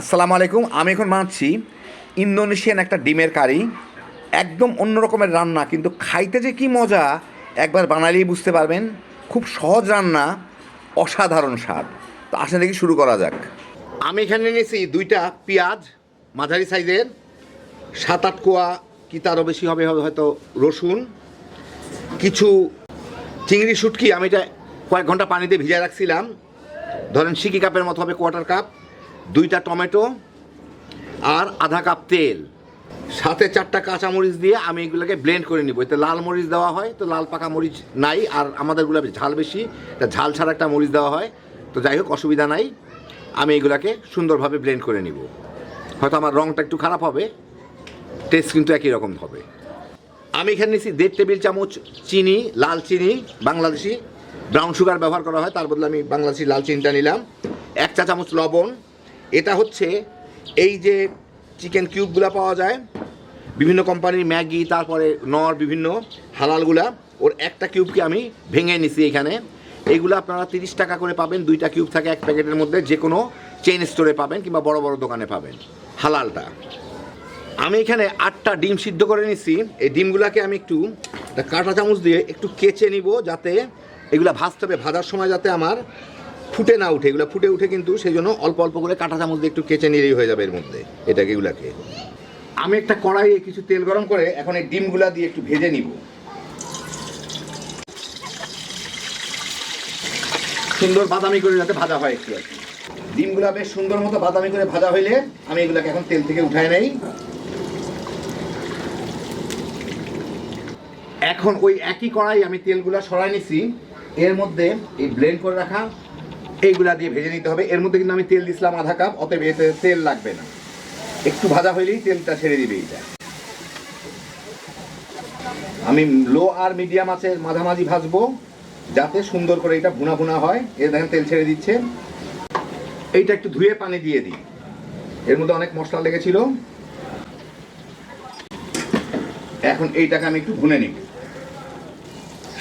আসসালামু আলাইকুম, আমি এখন বানাচ্ছি ইন্দোনেশিয়ান একটা ডিমের কারি। একদম অন্য রকমের রান্না, কিন্তু খাইতে যে কি মজা, একবার বানালেই বুঝতে পারবেন, খুব সহজ রান্না, অসাধারণ স্বাদ। তো আসলে দেখি শুরু করা যাক। আমি এখানে নিয়েছি দুইটা পেঁয়াজ, মাঝারি সাইজের, সাত আট কোয়া, কি তারও বেশি হবে হবে হয়তো রসুন, কিছু চিংড়ি শুটকি, আমি এটা কয়েক ঘণ্টা পানিতে ভিজায় রাখছিলাম। ধরেন সিকি কাপের মতো হবে কোয়ার্টার কাপ। দুইটা টমেটো আর আধা কাপ তেল। সাথে চারটা কাঁচা মরিচ দিয়ে আমি এগুলোকে ব্লেন্ড করে নিব। এতে লাল মরিচ দেওয়া হয়, তো লাল পাকা মরিচ নাই, আর আমাদেরগুলো ঝাল বেশি, তা ঝাল ছাড়া একটা মরিচ দেওয়া হয়। তো যাই হোক, অসুবিধা নাই, আমি এগুলাকে সুন্দরভাবে ব্লেন্ড করে নিব। হয়তো আমার রঙটা একটু খারাপ হবে টেস্ট কিন্তু একই রকম হবে। আমি এখানে নিচ্ছি দেড় টেবিল চামচ চিনি, লাল চিনি, বাংলাদেশি। ব্রাউন সুগার ব্যবহার করা হয়, তার বদলে আমি বাংলাদেশি লাল চিনিটা নিলাম। এক চা চামচ লবণ এটা হচ্ছে এই যে চিকেন কিউবগুলো পাওয়া যায়, বিভিন্ন কোম্পানির ম্যাগি, তারপরে নর, বিভিন্ন হালালগুলা, ওর একটা কিউবকে আমি ভেঙে নিছি এখানে। এইগুলো আপনারা তিরিশ টাকা করে পাবেন, দুইটা কিউব থাকে এক প্যাকেটের মধ্যে যে কোনো চেইন স্টোরে পাবেন কিংবা বড় বড় দোকানে পাবেন, হালালটা। আমি এখানে আটটা ডিম সিদ্ধ করে নিছি, এই ডিমগুলোকে আমি একটা কাঁটা চামচ দিয়ে একটু কেচে নিব যাতে এগুলা ভাজতে হবে, ভাজার সময় যাতে আমার ফুটে না উঠে, এগুলো ফুটে উঠে কিন্তু সেই জন্য অল্প অল্প করে কাঁটা চামচ দিয়ে একটু কেচে নিলেই হয়ে যাবে এর মধ্যে এটাকে এগুলাকে। আমি একটা কড়াইয়ে কিছু তেল গরম করে এখন এই ডিমগুলা দিয়ে একটু ভেজে নিব। সুন্দর বাদামি করে যাতে ভাজা হয় একটু আর কি। ডিমগুলা বেশ সুন্দর মতো বাদামি করে ভাজা হইলে আমি এগুলাকে এখন তেল থেকে উঠায় নেই। এখন ওই একই কড়াই আমি তেলগুলা সরাই নিছি। এর মধ্যে এই ব্লেন্ড করে রাখা এইগুলা দিয়ে ভেজে নিতে হবে। এর মধ্যে কিন্তু আমি তেল দিছিলাম আধা কাপ, অতএব এতে তেল লাগবে না। একটু ভাজা হইলেই তেলটা ছেড়ে দিবে এইটা। আমি লো আর মিডিয়াম আছে মাঝামাঝি ভাজবো, যাতে সুন্দর করে এটা ভুনা ভুনা হয়। এ দেখেন তেল ছেড়ে দিচ্ছে। এইটা একটু ধুয়ে পানি দিয়ে দিই। এর মধ্যে অনেক মশলা লেগেছিল। এখন এইটাকে আমি একটু ভুনে নিব।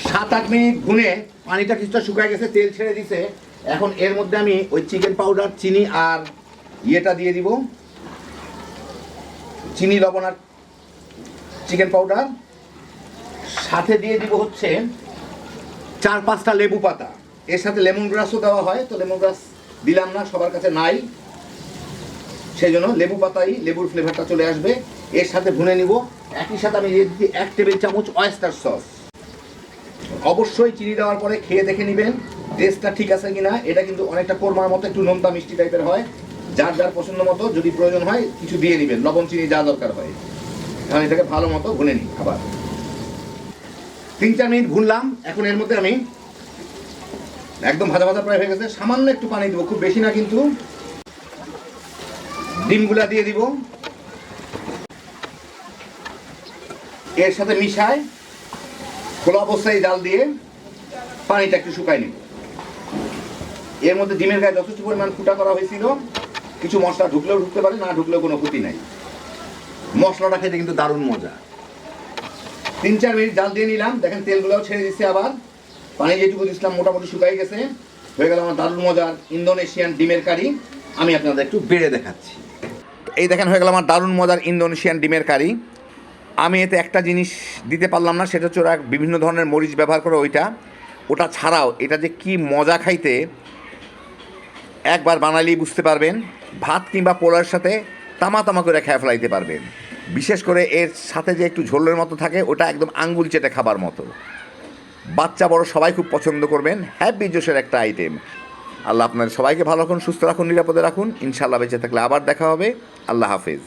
সাত আট মিনিট ভুনে পানিটা কিছুটা শুকায় গেছে, তেল ছেড়ে দিছে। এখন এর মধ্যে আমি ওই চিকেন পাউডার চিনি আর ইয়েটা দিয়ে দিব। চিনি, লবণ আর চিকেন পাউডার সাথে দিয়ে দিব হচ্ছে চার পাঁচটা লেবু পাতা। এর সাথে লেমন গ্রাসও দেওয়া হয়, তো লেমন গ্রাস দিলাম না, সবার কাছে নাই। সেই জন্য লেবু পাতাই, লেবুর ফ্লেভারটা চলে আসবে। এর সাথে ভুনে নিব। একই সাথে আমি দিয়ে দিচ্ছি এক টেবিল চামচ অয়েস্টার সস অবশ্যই চিনি দেওয়ার পরে খেয়ে দেখে নেবেন। টেস্টটা ঠিক আছে কিনা, এটা কিন্তু অনেকটা কোরমার মতো, একটু নোনতা মিষ্টি টাইপের হয়। যার যার পছন্দ মতো, যদি প্রয়োজন হয়, কিছু দিয়ে নেবেন। লবণ, চিনি, যা দরকার হয়। এখন এটাকে ভালো মতো ভুনে নিই আবার। তিন, চার মিনিট ভুনলাম। এখন এর মধ্যে আমি একদম ভাজা ভাজা প্রায় হয়ে গেছে। সামান্য একটু পানি দেবো, খুব বেশি না কিন্তু। ডিমগুলা দিয়ে দিব। এর সাথে মিশায় খোলা অবস্থায় জাল দিয়ে পানিটা একটু শুকাই নিব। এর মধ্যে ডিমের গায়ে যথেষ্ট পরিমাণ ফুটা করা হয়েছিল। কিছু মশলা ঢুকলেও ঢুকতে পারে, না ঢুকলেও কোনো ক্ষতি নাই। মশলাটা খেতে কিন্তু দারুণ মজা। তিন চার মিনিট জাল দিয়ে নিলাম, দেখেন তেলগুলোও ছেড়ে দিচ্ছে আবার। পানি যেটুকু দিচ্ছিলাম মোটামুটি শুকাই গেছে। হয়ে গেল আমার দারুণ মজার ইন্দোনেশিয়ান ডিমের কারি। আমি আপনাদের একটু বেড়ে দেখাচ্ছি। এই দেখেন হয়ে গেল আমার দারুণ মজার ইন্দোনেশিয়ান ডিমের কারি। আমি এতে একটা জিনিস দিতে পারলাম না, সেটা হচ্ছে ওরা বিভিন্ন ধরনের মরিচ ব্যবহার করে ওইটা। ওটা ছাড়াও, এটা যে কি মজা খাইতে একবার বানালেই বুঝতে পারবেন, ভাত কিংবা পোলার সাথে তামা তামা করে খেয়ে ফেলাইতে পারবেন। বিশেষ করে এর সাথে যে একটু ঝোলের মতো থাকে, ওটা একদম আঙ্গুল চেটে খাবার মতো। বাচ্চা বড় সবাই খুব পছন্দ করবেন, হ্যাপি জোসের একটা আইটেম আল্লাহ আপনার সবাইকে ভালো রাখুন, সুস্থ রাখুন, নিরাপদে রাখুন। ইনশাআল্লাহ বেঁচে থাকলে আবার দেখা হবে। আল্লাহ হাফেজ।